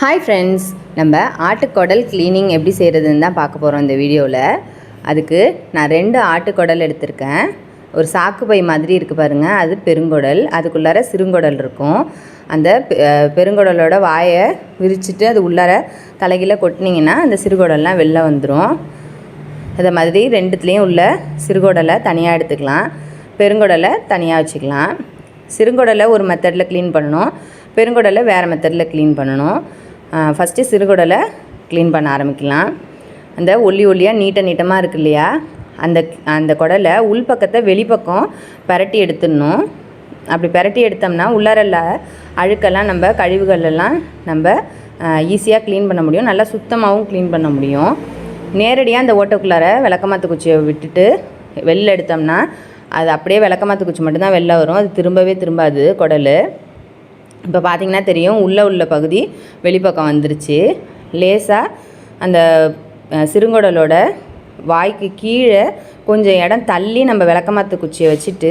Hi friends நம்ம ஆட்டுக்குடல் cleaning எப்படி செய்கிறதுன்னு தான் பார்க்க போகிறோம் இந்த வீடியோவில் அதுக்கு நான் ரெண்டு ஆட்டுக்குடல் எடுத்திருக்கேன். ஒரு சாக்கு பை மாதிரி இருக்குது பாருங்கள் அது பெருங்குடல் அதுக்குள்ளார சிறுங்குடல் இருக்கும். அந்த பெ- பெருங்குடலோட வாயை விரிச்சிட்டு அது உள்ளார தலைகீழ கொட்டினீங்கன்னா அந்த சிறுகுடல்லாம் வெளில வந்துடும் அதை மாதிரி ரெண்டுத்துலேயும் உள்ள சிறுகுடலை தனியாக எடுத்துக்கலாம். பெருங்குடலை தனியாக வச்சுக்கலாம். சிறுங்குடலை ஒரு மெத்தடில் க்ளீன் பண்ணணும். பெருங்குடலை வேறு மெத்தடில் க்ளீன் பண்ணணும். ஃபஸ்ட்டு சிறுகுடலை க்ளீன் பண்ண ஆரம்பிக்கலாம். அந்த ஒல்லி ஒல்லியாக நீட்ட நீட்டமாக இருக்கு இல்லையா? அந்த அந்த குடலை உள்பக்கத்தை வெளிப்பக்கம் பரட்டி எடுத்துடணும். அப்படி பிரட்டி எடுத்தோம்னா உள்ளாரல்ல அழுக்கெல்லாம் நம்ம கழிவுகளெல்லாம் நம்ம ஈஸியாக க்ளீன் பண்ண முடியும். நல்லா சுத்தமாகவும் க்ளீன் பண்ண முடியும். நேரடியாக அந்த ஓட்டைக்குள்ளார விளக்கமாத்து குச்சியை விட்டுட்டு வெளில எடுத்தோம்னா அது அப்படியே விளக்கமாத்து குச்சி மட்டும்தான் வெளில வரும். அது திரும்பவே திரும்பாது குடல். இப்போ பார்த்தீங்கன்னா தெரியும் உள்ளே உள்ள பகுதி வெளிப்பக்கம் வந்துருச்சு. லேசாக அந்த சிறுங்குடலோட வாய்க்கு கீழே கொஞ்சம் இடம் தள்ளி நம்ம விளக்கமாத்து குச்சியை வச்சுட்டு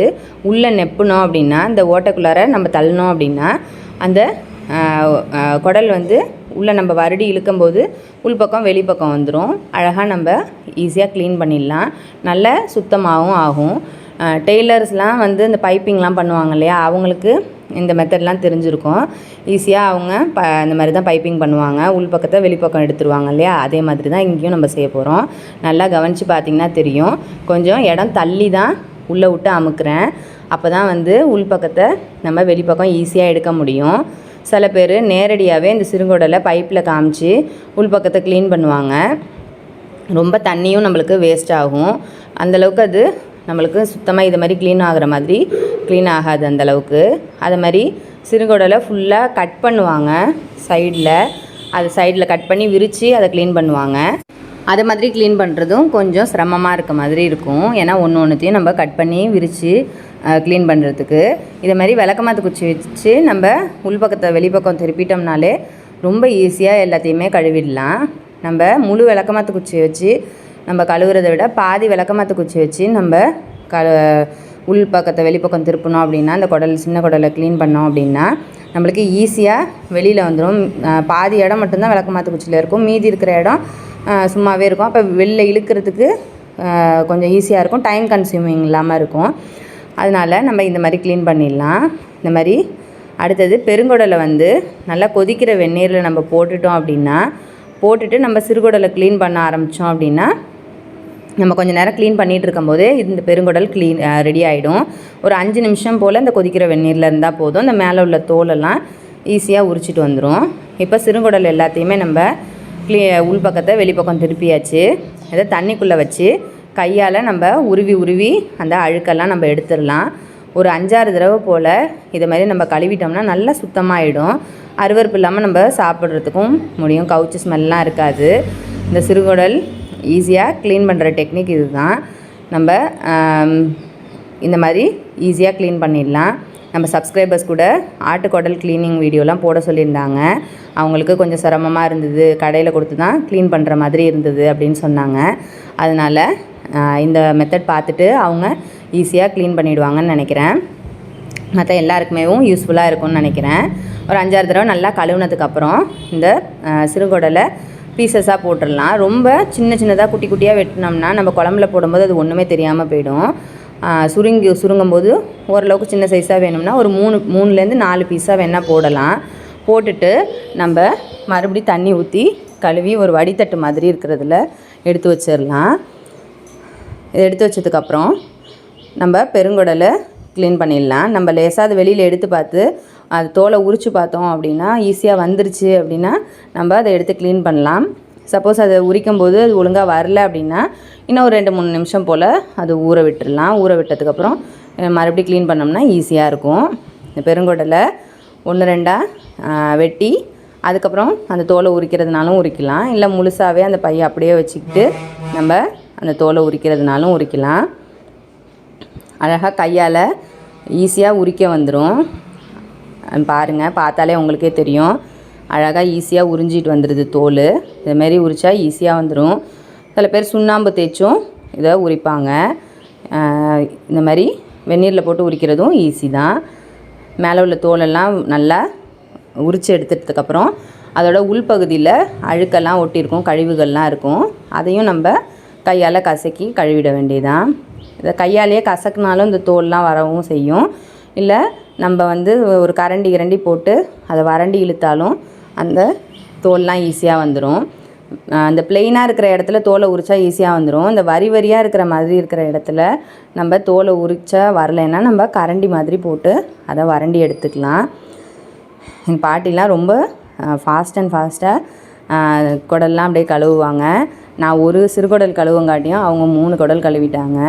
உள்ளே நெப்புனோம் அப்படின்னா இந்த ஓட்டைக்குள்ளார நம்ம தள்ளினோம் அப்படின்னா அந்த குடல் வந்து உள்ளே நம்ம வருடி இழுக்கும்போது உள்பக்கம் வெளிப்பக்கம் வந்துடும் அழகாக நம்ம ஈஸியாக க்ளீன் பண்ணிடலாம். நல்ல சுத்தமாகவும் ஆகும். டெய்லர்ஸ்லாம் வந்து இந்த பைப்பிங்லாம் பண்ணுவாங்க இல்லையா அவங்களுக்கு இந்த மெத்தட்லாம் தெரிஞ்சிருக்கும். ஈஸியாக அவங்க ப இந்த மாதிரி தான் பைப்பிங் பண்ணுவாங்க உள்பக்கத்தை வெளிப்பக்கம் எடுத்துருவாங்க இல்லையா? அதே மாதிரி தான் இங்கேயும் நம்ம செய்ய போகிறோம் நல்லா கவனித்து பார்த்தீங்கன்னா தெரியும். கொஞ்சம் இடம் தள்ளி தான் உள்ளே விட்டு அமுக்குறேன். அப்போ தான் வந்து உள்பக்கத்தை நம்ம வெளிப்பக்கம் ஈஸியாக எடுக்க முடியும். சில பேர் நேரடியாகவே இந்த சிறுங்குடலை பைப்பில் காமிச்சு உள்பக்கத்தை க்ளீன் பண்ணுவாங்க. ரொம்ப தண்ணியும் நம்மளுக்கு வேஸ்ட் ஆகும். அந்தளவுக்கு அது நம்மளுக்கு சுத்தமாக இது மாதிரி க்ளீன் ஆகிற மாதிரி க்ளீன் ஆகாது அந்தளவுக்கு அது மாதிரி சிறுகுடலை ஃபுல்லாக கட் பண்ணுவாங்க சைடில் அது சைடில் கட் பண்ணி விரித்து அதை க்ளீன் பண்ணுவாங்க. அது மாதிரி க்ளீன் பண்ணுறதும் கொஞ்சம் சிரமமாக இருக்க மாதிரி இருக்கும். ஏன்னா ஒன்று ஒன்றுத்தையும் நம்ம கட் பண்ணி விரித்து க்ளீன் பண்ணுறதுக்கு இதை மாதிரி விளக்கமாத்து குச்சி வச்சு நம்ம உள்பக்கத்தை வெளிப்பக்கம் திருப்பிட்டோம்னாலே ரொம்ப ஈஸியாக எல்லாத்தையுமே கழுவிடலாம். நம்ம முழு விளக்கமாத்து குச்சி வச்சு நம்ம கழுவுறதை விட பாதி விளக்கமாத்து குச்சி வச்சு நம்ம க உள் பக்கத்தை வெளிப்பக்கம் திருப்பினோம் அப்படின்னா அந்த குடல் சின்ன குடலை க்ளீன் பண்ணோம் அப்படின்னா நம்மளுக்கு ஈஸியாக வெளியில் வந்துடும் பாதி இடம் மட்டும்தான் விளக்கமாத்து குச்சியில் இருக்கும். மீதி இருக்கிற இடம் சும்மாவே இருக்கும். அப்போ வெளில இழுக்கிறதுக்கு கொஞ்சம் ஈஸியாக இருக்கும். டைம் கன்சியூமிங் இல்லாமல் இருக்கும். அதனால் நம்ம இந்த மாதிரி க்ளீன் பண்ணிடலாம். இந்த மாதிரி அடுத்தது பெருங்குடலை வந்து நல்லா கொதிக்கிற வெந்நீரில் நம்ம போட்டுட்டோம் அப்படின்னா போட்டுட்டு நம்ம சிறுகுடலை க்ளீன் பண்ண ஆரம்பித்தோம் அப்படின்னா நம்ம கொஞ்சம் நேரம் க்ளீன் பண்ணிகிட்டு இருக்கும்போது இந்த பெருங்குடல் க்ளீன் ரெடி ஆகிடும் ஒரு அஞ்சு நிமிஷம் போல் இந்த கொதிக்கிற வெந்நீரில் இருந்தால் போதும். இந்த மேலே உள்ள தோலெல்லாம் ஈஸியாக உரிச்சிட்டு வந்துடும் இப்போ சிறுங்குடல் எல்லாத்தையுமே நம்ம க்ளீ உள்பக்கத்தை வெளிப்பக்கம் திருப்பியாச்சு. இதை தண்ணிக்குள்ளே வச்சு கையால் நம்ம உருவி உருவி அந்த அழுக்கெல்லாம் நம்ம எடுத்துடலாம். ஒரு அஞ்சாறு தடவை போல் இதை மாதிரி நம்ம கழுவிட்டோம்னா நல்லா சுத்தமாகிடும் அருவருப்பு இல்லாமல் நம்ம சாப்பிட்றதுக்கும் முடியும். கவுச்சு ஸ்மெல்லாம் இருக்காது. இந்த சிறுகுடல் ஈஸியாக க்ளீன் பண்ணுற டெக்னிக் இது தான் நம்ம இந்த மாதிரி ஈஸியாக க்ளீன் பண்ணிடலாம். நம்ம சப்ஸ்கிரைபர்ஸ் கூட ஆட்டுக்குடல் க்ளீனிங் வீடியோலாம் போட சொல்லியிருந்தாங்க. அவங்களுக்கு கொஞ்சம் சிரமமாக இருந்தது. கடையில் கொடுத்து தான் க்ளீன் பண்ணுற மாதிரி இருந்தது அப்படின்னு சொன்னாங்க. அதனால் இந்த மெத்தட் பார்த்துட்டு அவங்க ஈஸியாக க்ளீன் பண்ணிவிடுவாங்கன்னு நினைக்கிறேன். மற்ற எல்லாருக்குமேவும் யூஸ்ஃபுல்லாக இருக்கும்னு நினைக்கிறேன். ஒரு அஞ்சாறு தடவை நல்லா கழுவுனதுக்கப்புறம் இந்த சிறுகொடலை சிறுகுடலை பீசஸாக போட்டுடலாம். ரொம்ப சின்ன சின்னதாக குட்டி குட்டியாக வெட்டினோம்னா நம்ம குழம்புல போடும்போது அது ஒன்றுமே தெரியாமல் போயிடும். சுருங்கி சுருங்கும் போது ஓரளவுக்கு சின்ன சைஸாக வேணும்னா ஒரு மூணு மூணுலேருந்து நாலு பீஸாக வேணால் போடலாம். போட்டுட்டு நம்ம மறுபடியும் தண்ணி ஊற்றி கழுவி ஒரு வடித்தட்டு மாதிரி இருக்கிறதுல எடுத்து வச்சிடலாம். எடுத்து வச்சதுக்கப்புறம் நம்ம பெருங்குடலை க்ளீன் பண்ணிடலாம். நம்ம லேசாக அது வெளியில் எடுத்து பார்த்து அது தோலை உரித்து பார்த்தோம் அப்படின்னா ஈஸியாக வந்துருச்சு அப்படின்னா நம்ம அதை எடுத்து க்ளீன் பண்ணலாம். சப்போஸ் அதை உரிக்கும் போது அது ஒழுங்காக வரல அப்படின்னா இன்னும் ஒரு ரெண்டு மூணு நிமிஷம் போல் அது ஊற விட்டுடலாம். ஊற விட்டதுக்கப்புறம் மறுபடியும் க்ளீன் பண்ணோம்னா ஈஸியாக இருக்கும். இந்த பெருங்கொடலை ஒன்று ரெண்டாக வெட்டி அதுக்கப்புறம் அந்த தோலை உரிக்கிறதுனாலும் உரிக்கலாம். இல்லை முழுசாகவே அந்த பையை அப்படியே வச்சுக்கிட்டு நம்ம அந்த தோலை உரிக்கிறதுனாலும் உரிக்கலாம். அழகாக கையால் ஈஸியாக உரிக்க வந்துடும் பாருங்கள் பார்த்தாலே உங்களுக்கே தெரியும். அழகாக ஈஸியாக உறிஞ்சிட்டு வந்துடுது தோல். இதுமாரி உரித்தா ஈஸியாக வந்துடும் சில பேர் சுண்ணாம்பு தேய்ச்சும் இதை உரிப்பாங்க. இந்த மாதிரி வெந்நீரில் போட்டு உரிக்கிறதும் ஈஸி தான். மேலே உள்ள தோலெல்லாம் நல்லா உரித்து எடுத்துட்டதுக்கப்புறம் அதோட உள்பகுதியில் அழுக்கெல்லாம் ஒட்டியிருக்கும் கழிவுகள்லாம் இருக்கும். அதையும் நம்ம கையால் கசக்கி கழுவிட வேண்டியதான் இதை கையாலேயே கசக்குனாலும் இந்த தோல்லாம் வரவும் செய்யும். இல்லை நம்ம வந்து ஒரு கரண்டி இரண்டி போட்டு அதை வறண்டி இழுத்தாலும் அந்த தோல்லாம் ஈஸியாக வந்துடும் அந்த பிளெயினாக இருக்கிற இடத்துல தோலை உரிச்சா ஈஸியாக வந்துடும் இந்த வரி வரியாக இருக்கிற மாதிரி இருக்கிற இடத்துல நம்ம தோலை உரிச்சா வரலைன்னா நம்ம கரண்டி மாதிரி போட்டு அதை வறண்டி எடுத்துக்கலாம். எங்கள் பாட்டிலாம் ரொம்ப ஃபாஸ்ட் அண்ட் ஃபாஸ்ட்டாக குடல்லாம் அப்படியே கழுவுவாங்க. நான் ஒரு சிறுகுடல் கழுவங்காட்டியும் அவங்க மூணு குடல் கழுவிட்டாங்க.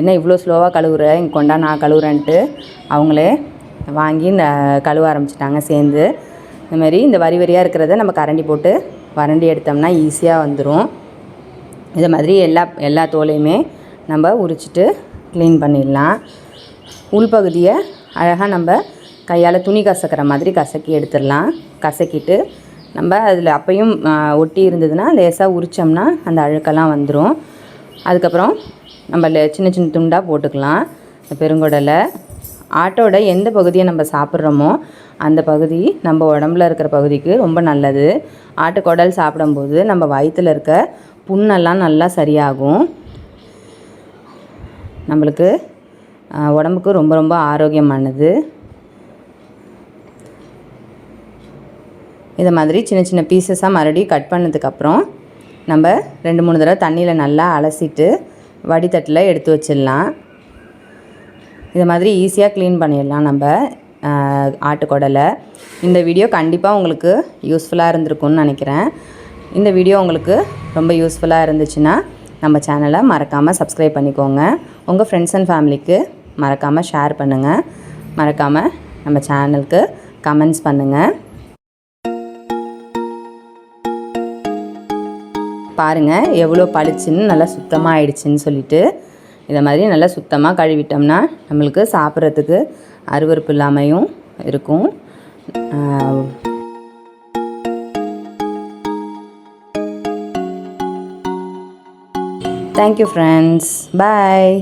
என்ன இவ்வளோ ஸ்லோவாக கழுவுற? இங்கே கொண்டா நான் கழுவுறேன்ட்டு அவங்களே வாங்கி கழுவ ஆரம்பிச்சிட்டாங்க சேர்ந்து. இந்த மாதிரி இந்த வரி வரியாக இருக்கிறத நம்ம கரண்டி போட்டு வறண்டி எடுத்தோம்னா ஈஸியாக வந்துடும் இதை மாதிரி எல்லா எல்லா தோலையுமே நம்ம உரிச்சிட்டு க்ளீன் பண்ணிடலாம். உள்பகுதியை அழகாக நம்ம கையால் துணி கசக்கிற மாதிரி கசக்கி எடுத்துடலாம். கசக்கிட்டு நம்ம அதில் அப்பையும் ஒட்டி இருந்ததுன்னா லேசாக உரித்தோம்னா அந்த அழுக்கெல்லாம் வந்துடும் அதுக்கப்புறம் நம்ம லே- சின்ன சின்ன துண்டாக போட்டுக்கலாம். இந்த பெருங்குடலை. ஆட்டோட எந்த பகுதியை நம்ம சாப்பிட்றோமோ அந்த பகுதி நம்ம உடம்புல இருக்கிற பகுதிக்கு ரொம்ப நல்லது. ஆட்டுக்குடல் சாப்பிடும்போது நம்ம வயிற்றில் இருக்க புண்ணெல்லாம் நல்லா சரியாகும். நம்மளுக்கு உடம்புக்கு ரொம்ப ரொம்ப ஆரோக்கியமானது. இதை மாதிரி சின்ன சின்ன பீசஸாக மறுபடியும் கட் பண்ணதுக்கப்புறம் நம்ம ரெண்டு மூணு தடவை தண்ணியில் நல்லா அலசிட்டு வடித்தட்டில் எடுத்து வச்சிடலாம். இது மாதிரி ஈஸியாக க்ளீன் பண்ணிடலாம் நம்ம ஆட்டுக்கொடலை ஆட்டுக்குடலை. இந்த வீடியோ கண்டிப்பாக உங்களுக்கு யூஸ்ஃபுல்லாக இருந்திருக்கும்னு நினைக்கிறேன். இந்த வீடியோ உங்களுக்கு ரொம்ப யூஸ்ஃபுல்லாக இருந்துச்சுன்னா நம்ம சேனலை மறக்காமல் சப்ஸ்கிரைப் பண்ணிக்கோங்க. உங்கள் ஃப்ரெண்ட்ஸ் அண்ட் ஃபேமிலிக்கு மறக்காமல் ஷேர் பண்ணுங்கள் மறக்காமல் நம்ம சேனலுக்கு கமெண்ட்ஸ் பண்ணுங்கள் பாருங்கள் எவ்வளோ பளிச்சுன்னு நல்லா சுத்தமாக ஆயிடுச்சுன்னு சொல்லிட்டு இதை மாதிரி நல்லா சுத்தமாக கழுவிட்டோம்னா நம்மளுக்கு சாப்பிட்றதுக்கு அருவருப்பு இல்லாமையும் இருக்கும். Thank you friends bye